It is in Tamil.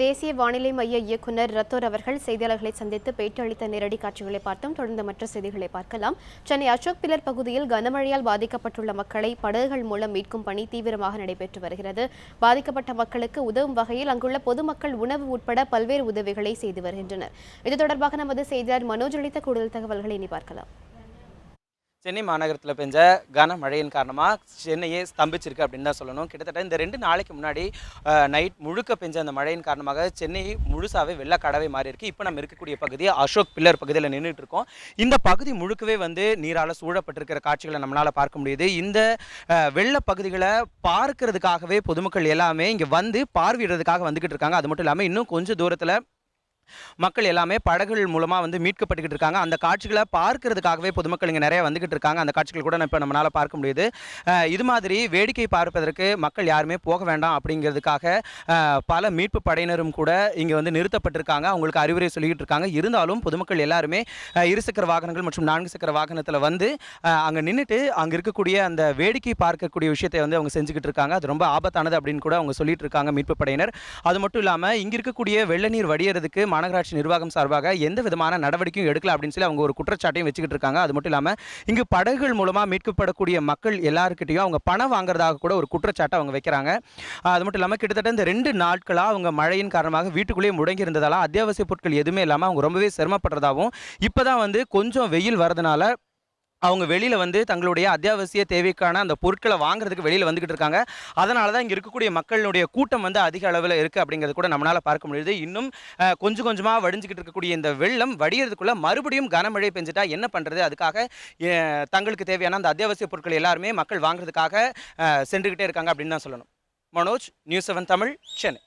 தேசிய வானிலை மைய இயக்குனர் ரத்தோர் அவர்கள் செய்தியாளர்களை சந்தித்து பேட்டியளித்த நேரடி காட்சிகளை பார்த்தோம் தொடர்ந்து மற்ற செய்திகளை பார்க்கலாம். சென்னை அசோக் பில்லர் பகுதியில் கனமழையால் பாதிக்கப்பட்டுள்ள மக்களை படகுகள் மூலம் மீட்கும் பணி தீவிரமாக நடைபெற்று வருகிறது. பாதிக்கப்பட்ட மக்களுக்கு உதவும் வகையில் அங்குள்ள பொதுமக்கள் உணவு உட்பட பல்வேறு உதவிகளை செய்து வருகின்றனர். இது தொடர்பாக நமது செய்தியாளர் மனோஜ் அளித்த கூடுதல் தகவல்களை இனி பார்க்கலாம். சென்னை மாநகரத்தில் பெஞ்ச கனமழையின் காரணமாக சென்னையே ஸ்தம்பிச்சிருக்கு அப்படின்னு தான் சொல்லணும். கிட்டத்தட்ட இந்த ரெண்டு நாளைக்கு முன்னாடி நைட் முழுக்க பெஞ்ச அந்த மழையின் காரணமாக சென்னை முழுசாவே வெள்ளக்காடவே மாறி இருக்குது இப்போ நம்ம இருக்கக்கூடிய பகுதி அசோக் பில்லர் பகுதியில் நின்றுட்டு இருக்கோம் இந்த பகுதி முழுக்கவே வந்து நீரால் சூழப்பட்டிருக்கிற காட்சிகளை நம்மளால் பார்க்க முடியுது. இந்த அஹ், வெள்ள பகுதிகளை பார்க்கறதுக்காகவே பொதுமக்கள் எல்லாமே இங்கே வந்து பார்வையிடுறதுக்காக வந்துக்கிட்டு இருக்காங்க. அது மட்டும் இல்லாமல் இன்னும் கொஞ்சம் தூரத்தில் மக்கள் எல்லாமே படகுகள் மூலமாக வந்து மீட்கப்பட்டுக்கிட்டு இருக்காங்க. அந்த காட்சிகளை பார்க்கறதுக்காகவே பொதுமக்கள் இங்கே நிறைய வந்துக்கிட்டு இருக்காங்க. அந்த காட்சிகள் கூட இப்போ நம்மளால் பார்க்க முடியுது. இது மாதிரி வேடிக்கை பார்ப்பதற்கு மக்கள் யாருமே போக வேண்டாம் அப்படிங்கிறதுக்காக பல மீட்பு படையினரும் கூட இங்கே வந்து நிறுத்தப்பட்டிருக்காங்க. அவங்களுக்கு அறிவுரை சொல்லிக்கிட்டு இருக்காங்க. இருந்தாலும் பொதுமக்கள் எல்லாருமே இருசக்கர வாகனங்கள் மற்றும் நான்கு சக்கர வாகனத்தில் வந்து அங்கே நின்றுட்டு அங்கே இருக்கக்கூடிய அந்த வேடிக்கை பார்க்கக்கூடிய விஷயத்தை வந்து அவங்க செஞ்சுக்கிட்டு இருக்காங்க. அது ரொம்ப ஆபத்தானது அப்படின்னு கூட அவங்க சொல்லிட்டு இருக்காங்க மீட்பு படையினர். அது மட்டும் இல்லாமல் இங்கே இருக்கக்கூடிய வெள்ள நீர் வடியறதுக்கு மாநகராட்சி நிர்வாகம் சார்பாக எந்த விதமான நடவடிக்கையும் எடுக்கல அப்படின்னு சொல்லி அவங்க ஒரு குற்றச்சாட்டையும் வச்சுக்கிட்டு இருக்காங்க. அது மட்டும் இல்லாமல் இங்கு படகுகள் மூலமாக மீட்கப்படக்கூடிய மக்கள் எல்லாருக்கிட்டையும் அவங்க பணம் வாங்குறதாக கூட ஒரு குற்றச்சாட்டை அவங்க வைக்கிறாங்க. அது மட்டும் இல்லாமல் கிட்டத்தட்ட இந்த ரெண்டு நாட்களாக அவங்க மழையின் காரணமாக வீட்டுக்குள்ளேயே முடங்கி இருந்ததால அத்தியாவசிய பொருட்கள் எதுவுமே இல்லாமல் அவங்க ரொம்பவே சிரமப்படுறதாகவும் இப்போ தான் வந்து கொஞ்சம் வெயில் வரதுனால அவங்க வெளியில் வந்து தங்களுடைய அத்தியாவசிய தேவைக்கான அந்த பொருட்களை வாங்குறதுக்கு வெளியில் வந்துக்கிட்டு இருக்காங்க. அதனால தான் இங்கே இருக்கக்கூடிய மக்களுடைய கூட்டம் வந்து அதிக அளவில் இருக்குது அப்படிங்கிறது கூட நம்மளால் பார்க்க முடியுது. இன்னும் கொஞ்சம் கொஞ்சமாக வடிஞ்சிக்கிட்டு இருக்கக்கூடிய இந்த வெள்ளம் வடிகிறதுக்குள்ளே மறுபடியும் கனமழை பெஞ்சிட்டா என்ன பண்ணுறது அதுக்காக தங்களுக்கு தேவையான அந்த அத்தியாவசிய பொருட்கள் எல்லாருமே மக்கள் வாங்குறதுக்காக சென்றுக்கிட்டே இருக்காங்க அப்படின்னு தான் சொல்லணும். Manoj news seven Tamil Chennai.